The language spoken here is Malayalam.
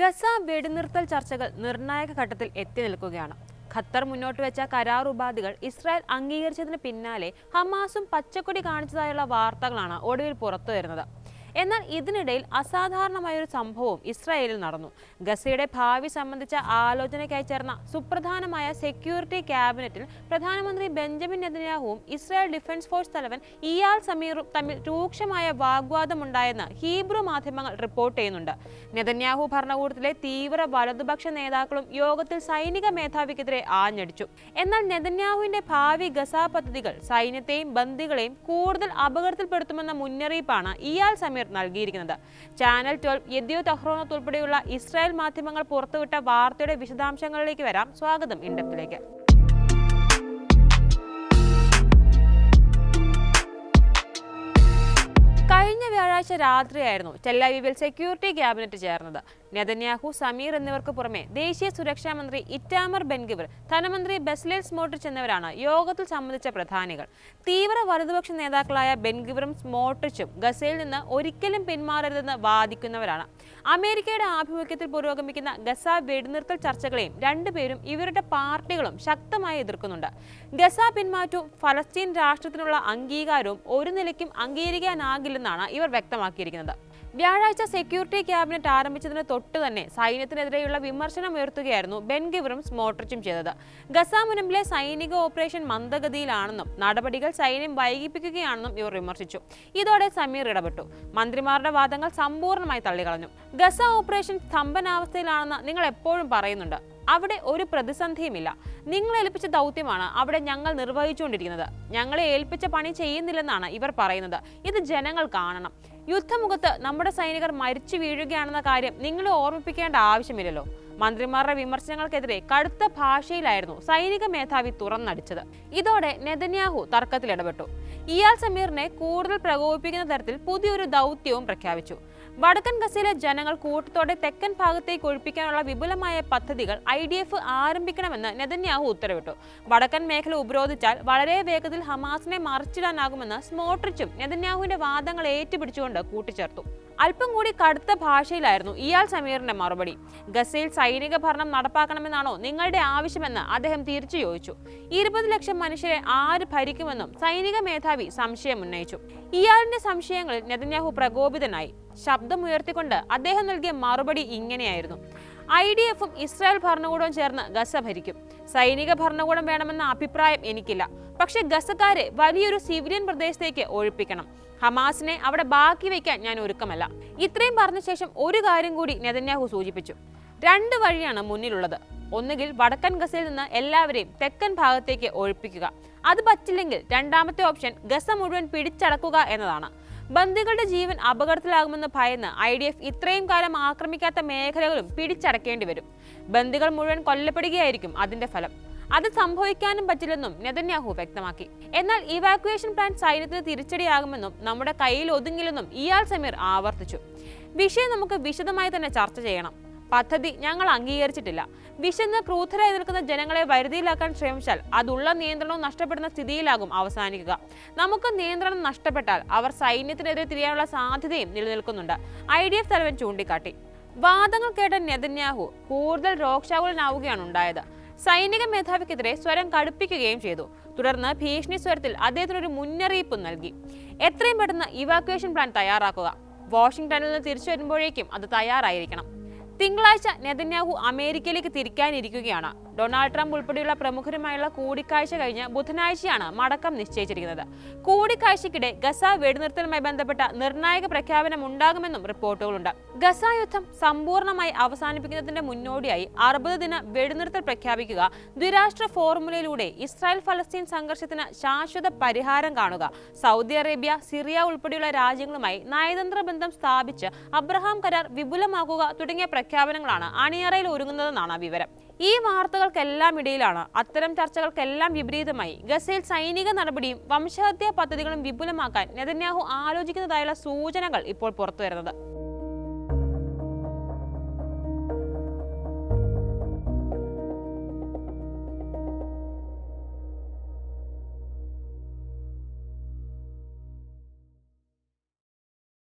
ഗസ വെടിനിർത്തൽ ചർച്ചകൾ നിർണായക ഘട്ടത്തിൽ എത്തി നിൽക്കുകയാണ്. ഖത്തർ മുന്നോട്ട് വെച്ച കരാർ ഉപാധികൾ ഇസ്രായേൽ അംഗീകരിച്ചതിന് പിന്നാലെ ഹമാസും പച്ചക്കൊടി കാണിച്ചതായുള്ള വാർത്തകളാണ് ഒടുവിൽ പുറത്തു വരുന്നത് എന്നാൽ ഇതിനിടയിൽ അസാധാരണമായ ഒരു സംഭവം ഇസ്രായേലിൽ നടന്നു. ഗസയുടെ ഭാവി സംബന്ധിച്ച ആലോചനയ്ക്കായി ചേർന്ന സുപ്രധാനമായ സെക്യൂരിറ്റി ക്യാബിനറ്റിൽ പ്രധാനമന്ത്രി ബെഞ്ചമിൻ നെതന്യാഹുവും ഇസ്രായേൽ ഡിഫൻസ് ഫോഴ്സ് തലവൻ ഇയാൾ സമീറും തമ്മിൽ രൂക്ഷമായ വാഗ്വാദമുണ്ടായെന്ന് ഹീബ്രു മാധ്യമങ്ങൾ റിപ്പോർട്ട് ചെയ്യുന്നുണ്ട്. നെതന്യാഹു ഭരണകൂടത്തിലെ തീവ്ര വലതുപക്ഷ നേതാക്കളും യോഗത്തിൽ സൈനിക മേധാവിക്കെതിരെ ആഞ്ഞടിച്ചു. എന്നാൽ നെതന്യാഹുവിന്റെ ഭാവി ഗസ പദ്ധതികൾ സൈന്യത്തെയും ബന്ദികളെയും കൂടുതൽ അപകടത്തിൽപ്പെടുത്തുമെന്ന മുന്നറിയിപ്പാണ് ഇയാൾ സമീർ നൽകിയിരിക്കുന്നത്. ചാനൽ ട്വൽവ് യദ്യു തഹ്റോനത്ത് ഉൾപ്പെടെയുള്ള ഇസ്രായേൽ മാധ്യമങ്ങൾ പുറത്തുവിട്ട വാർത്തയുടെ വിശദാംശങ്ങളിലേക്ക് വരാം. സ്വാഗതം ഇൻഡപ്തിലേക്ക്. കഴിഞ്ഞ വ്യാഴാഴ്ച രാത്രിയായിരുന്നു ടെല്ലവീവിൽ സെക്യൂരിറ്റി ക്യാബിനറ്റ് ചേർന്നത്. നെതന്യാഹു സമീർ എന്നിവർക്ക് പുറമെ ദേശീയ സുരക്ഷാ മന്ത്രി ഇറ്റാമർ ബെൻഗിവർ ധനമന്ത്രി ബെസ്ലേൽ സ്മോട്ടിച്ച് എന്നിവരാണ് യോഗത്തിൽ സംബന്ധിച്ച പ്രധാനികൾ. തീവ്ര വലതുപക്ഷ നേതാക്കളായ ബെൻഗിവറും സ്മോട്ടിച്ചും ഗസയിൽ നിന്ന് ഒരിക്കലും പിന്മാറരുതെന്ന് വാദിക്കുന്നവരാണ്. അമേരിക്കയുടെ ആഭിമുഖ്യത്തിൽ പുരോഗമിക്കുന്ന ഗസ വെടിനിർത്തൽ ചർച്ചകളെയും രണ്ടുപേരും ഇവരുടെ പാർട്ടികളും ശക്തമായി എതിർക്കുന്നുണ്ട്. ഗസ പിന്മാറ്റവും ഫലസ്തീൻ രാഷ്ട്രത്തിനുള്ള അംഗീകാരവും ഒരു നിലയ്ക്കും അംഗീകരിക്കാനാകില്ലെന്നാണ് ഇവർ വ്യക്തമാക്കിയിരിക്കുന്നത്. വ്യാഴാഴ്ച സെക്യൂരിറ്റി ക്യാബിനറ്റ് ആരംഭിച്ചതിന് തൊട്ട് തന്നെ സൈന്യത്തിനെതിരെയുള്ള വിമർശനം ഉയർത്തുകയായിരുന്നു ബെൻഗിവറും സ്മോട്രിച്ചും ചെയ്തത്. ഗസ മുനമ്പിലെ സൈനിക ഓപ്പറേഷൻ മന്ദഗതിയിലാണെന്നും നടപടികൾ സൈന്യം വൈകിപ്പിക്കുകയാണെന്നും ഇവർ വിമർശിച്ചു. ഇതോടെ സമീർ ഇടപെട്ടു. മന്ത്രിമാരുടെ വാദങ്ങൾ സമ്പൂർണമായി തള്ളിക്കളഞ്ഞു. ഗസ ഓപ്പറേഷൻ സ്തംഭനാവസ്ഥയിലാണെന്ന് നിങ്ങൾ എപ്പോഴും പറയുന്നുണ്ട്. അവിടെ ഒരു പ്രതിസന്ധിയുമില്ല. നിങ്ങൾ ഏൽപ്പിച്ച ദൗത്യമാണ് അവിടെ ഞങ്ങൾ നിർവഹിച്ചുകൊണ്ടിരിക്കുന്നത്. ഞങ്ങളെ ഏൽപ്പിച്ച പണി ചെയ്യുന്നില്ലെന്നാണ് ഇവർ പറയുന്നത്. ഇത് ജനങ്ങൾ കാണണം. യുദ്ധമുഖത്ത് നമ്മുടെ സൈനികർ മരിച്ചു വീഴുകയാണെന്ന കാര്യം നിങ്ങളെ ഓർമ്മിപ്പിക്കേണ്ട ആവശ്യമില്ലല്ലോ. മന്ത്രിമാരുടെ വിമർശനങ്ങൾക്കെതിരെ കടുത്ത ഭാഷയിലായിരുന്നു സൈനിക മേധാവി തുറന്നടിച്ചത്. ഇതോടെ നെതന്യാഹു തർക്കത്തിൽ ഇടപെട്ടു. ഇയാൾ സമീറിനെ കൂടുതൽ പ്രകോപിപ്പിക്കുന്ന തരത്തിൽ പുതിയൊരു ദൗത്യവും പ്രഖ്യാപിച്ചു. വടക്കൻ ഗസയിലെ ജനങ്ങൾ കൂട്ടത്തോടെ തെക്കൻ ഭാഗത്തേക്ക് ഒഴിപ്പിക്കാനുള്ള വിപുലമായ പദ്ധതികൾ ഐ ഡി എഫ് ആരംഭിക്കണമെന്ന് നെതന്യാഹു ഉത്തരവിട്ടു. വടക്കൻ മേഖല ഉപരോധിച്ചാൽ വളരെ വേഗത്തിൽ ഹമാസിനെ മറിച്ചിടാനാകുമെന്ന് സ്മോട്രിച്ചും നെതന്യാഹുവിന്റെ വാദങ്ങൾ ഏറ്റുപിടിച്ചുകൊണ്ട് കൂട്ടിച്ചേർത്തു. അല്പം കൂടി കടുത്ത ഭാഷയിലായിരുന്നു ഇയാൾ സമീറിന്റെ മറുപടി. ഗസയിൽ സൈനിക ഭരണം നടപ്പാക്കണമെന്നാണോ നിങ്ങളുടെ ആവശ്യമെന്ന് അദ്ദേഹം തിരിച്ചു ചോദിച്ചു. ഇരുപത് ലക്ഷം മനുഷ്യരെ ആര് ഭരിക്കുമെന്നും സൈനിക മേധാവി സംശയം ഉന്നയിച്ചു. ഇയാളിന്റെ സംശയങ്ങളിൽ നെതന്യാഹു പ്രകോപിതനായി. ശബ്ദമുയർത്തിക്കൊണ്ട് അദ്ദേഹം നൽകിയ മറുപടി ഇങ്ങനെയായിരുന്നു. ഐ ഡി എഫും ഇസ്രായേൽ ഭരണകൂടവും ചേർന്ന് ഗസ ഭരിക്കും. സൈനിക ഭരണകൂടം വേണമെന്ന അഭിപ്രായം എനിക്കില്ല. പക്ഷെ ഗസക്കാരെ വലിയൊരു സിവിലിയൻ പ്രദേശത്തേക്ക് ഒഴിപ്പിക്കണം. ഹമാസിനെ അവിടെ ബാക്കി വയ്ക്കാൻ ഞാൻ ഒരുക്കമല്ല. ഇത്രയും പറഞ്ഞ ശേഷം ഒരു കാര്യം കൂടി നെതന്യാഹു സൂചിപ്പിച്ചു. രണ്ട് വഴിയാണ് മുന്നിലുള്ളത്. ഒന്നുകിൽ വടക്കൻ ഗസയിൽ നിന്ന് എല്ലാവരെയും തെക്കൻ ഭാഗത്തേക്ക് ഒഴിപ്പിക്കുക. അത് പറ്റില്ലെങ്കിൽ രണ്ടാമത്തെ ഓപ്ഷൻ ഗസ മുഴുവൻ പിടിച്ചടക്കുക എന്നതാണ്. ബന്ദികളുടെ ജീവൻ അപകടത്തിലാകുമെന്ന് ഭയന്ന് ഐ ഡി എഫ് ഇത്രയും കാലം ആക്രമിക്കാത്ത മേഖലകളും പിടിച്ചടക്കേണ്ടി വരും. ബന്ദികൾ മുഴുവൻ കൊല്ലപ്പെടുകയായിരിക്കും അതിന്റെ ഫലം. അത് സംഭവിക്കാനും പറ്റില്ലെന്നും നെതന്യാഹു വ്യക്തമാക്കി. എന്നാൽ ഇവാക്യുവേഷൻ പ്ലാൻ സൈന്യത്തിന് തിരിച്ചടിയാകുമെന്നും നമ്മുടെ കയ്യിൽ ഒതുങ്ങില്ലെന്നും ഇയാൾ സമീർ ആവർത്തിച്ചു. വിഷയം നമുക്ക് വിശദമായി തന്നെ ചർച്ച ചെയ്യണം. പദ്ധതി ഞങ്ങൾ അംഗീകരിച്ചിട്ടില്ല. വിശന്ന് ക്രൂധരായി നിൽക്കുന്ന ജനങ്ങളെ വരുതിയിലാക്കാൻ ശ്രമിച്ചാൽ അതുള്ള നിയന്ത്രണവും നഷ്ടപ്പെടുന്ന സ്ഥിതിയിലാകും അവസാനിക്കുക. നമുക്ക് നിയന്ത്രണം നഷ്ടപ്പെട്ടാൽ അവർ സൈന്യത്തിനെതിരെ തിരിയാനുള്ള സാധ്യതയും നിലനിൽക്കുന്നുണ്ട്. ഐ ഡി എഫ് തലവൻ ചൂണ്ടിക്കാട്ടി. വാദങ്ങൾ കേട്ട നെതന്യാഹു കൂടുതൽ രോക്ഷാകുലനാവുകയാണ് ഉണ്ടായത്. സൈനിക മേധാവിക്കെതിരെ സ്വരം കടുപ്പിക്കുകയും ചെയ്തു. തുടർന്ന് ഭീഷണി സ്വരത്തിൽ അദ്ദേഹത്തിന് ഒരു മുന്നറിയിപ്പ് നൽകി. എത്രയും പെട്ടെന്ന് ഇവാക്വേഷൻ പ്ലാൻ തയ്യാറാക്കുക. വാഷിംഗ്ടണിൽ നിന്ന് തിരിച്ചു വരുമ്പോഴേക്കും അത് തയ്യാറായിരിക്കണം. തിങ്കളാഴ്ച നെതന്യാഹു അമേരിക്കയിലേക്ക് തിരിക്കാനിരിക്കുകയാണ്. ഡൊണാൾഡ് ട്രംപ് ഉൾപ്പെടെയുള്ള പ്രമുഖരുമായുള്ള കൂടിക്കാഴ്ച കഴിഞ്ഞ് ബുധനാഴ്ചയാണ് മടക്കം നിശ്ചയിച്ചിരിക്കുന്നത്. കൂടിക്കാഴ്ചയ്ക്കിടെ ഗസ വെടിനിർത്തലുമായി ബന്ധപ്പെട്ട നിർണായക പ്രഖ്യാപനം ഉണ്ടാകുമെന്നും റിപ്പോർട്ടുകളുണ്ട്. ഗസ യുദ്ധം സമ്പൂർണമായി അവസാനിപ്പിക്കുന്നതിന്റെ മുന്നോടിയായി അറുപത് ദിന വെടിനിർത്തൽ പ്രഖ്യാപിക്കുക ദ്വിരാഷ്ട്ര ഫോർമുലയിലൂടെ ഇസ്രായേൽ ഫലസ്തീൻ സംഘർഷത്തിന് ശാശ്വത പരിഹാരം കാണുക സൗദി അറേബ്യ സിറിയ ഉൾപ്പെടെയുള്ള രാജ്യങ്ങളുമായി നയതന്ത്ര ബന്ധം സ്ഥാപിച്ച് അബ്രഹാം കരാർ വിപുലമാക്കുക തുടങ്ങിയ പ്രഖ്യാപനങ്ങളാണ് അണിയറയിൽ ഒരുങ്ങുന്നതെന്നാണ് വിവരം. ഈ വാർത്തകൾക്കെല്ലാം ഇടയിലാണ് അത്തരം ചർച്ചകൾക്കെല്ലാം വിപരീതമായി ഗസയിൽ സൈനിക നടപടിയും വംശഹത്യാ പദ്ധതികളും വിപുലമാക്കാൻ നെതന്യാഹു ആലോചിക്കുന്നതായുള്ള സൂചനകൾ ഇപ്പോൾ പുറത്തുവരുന്നത്.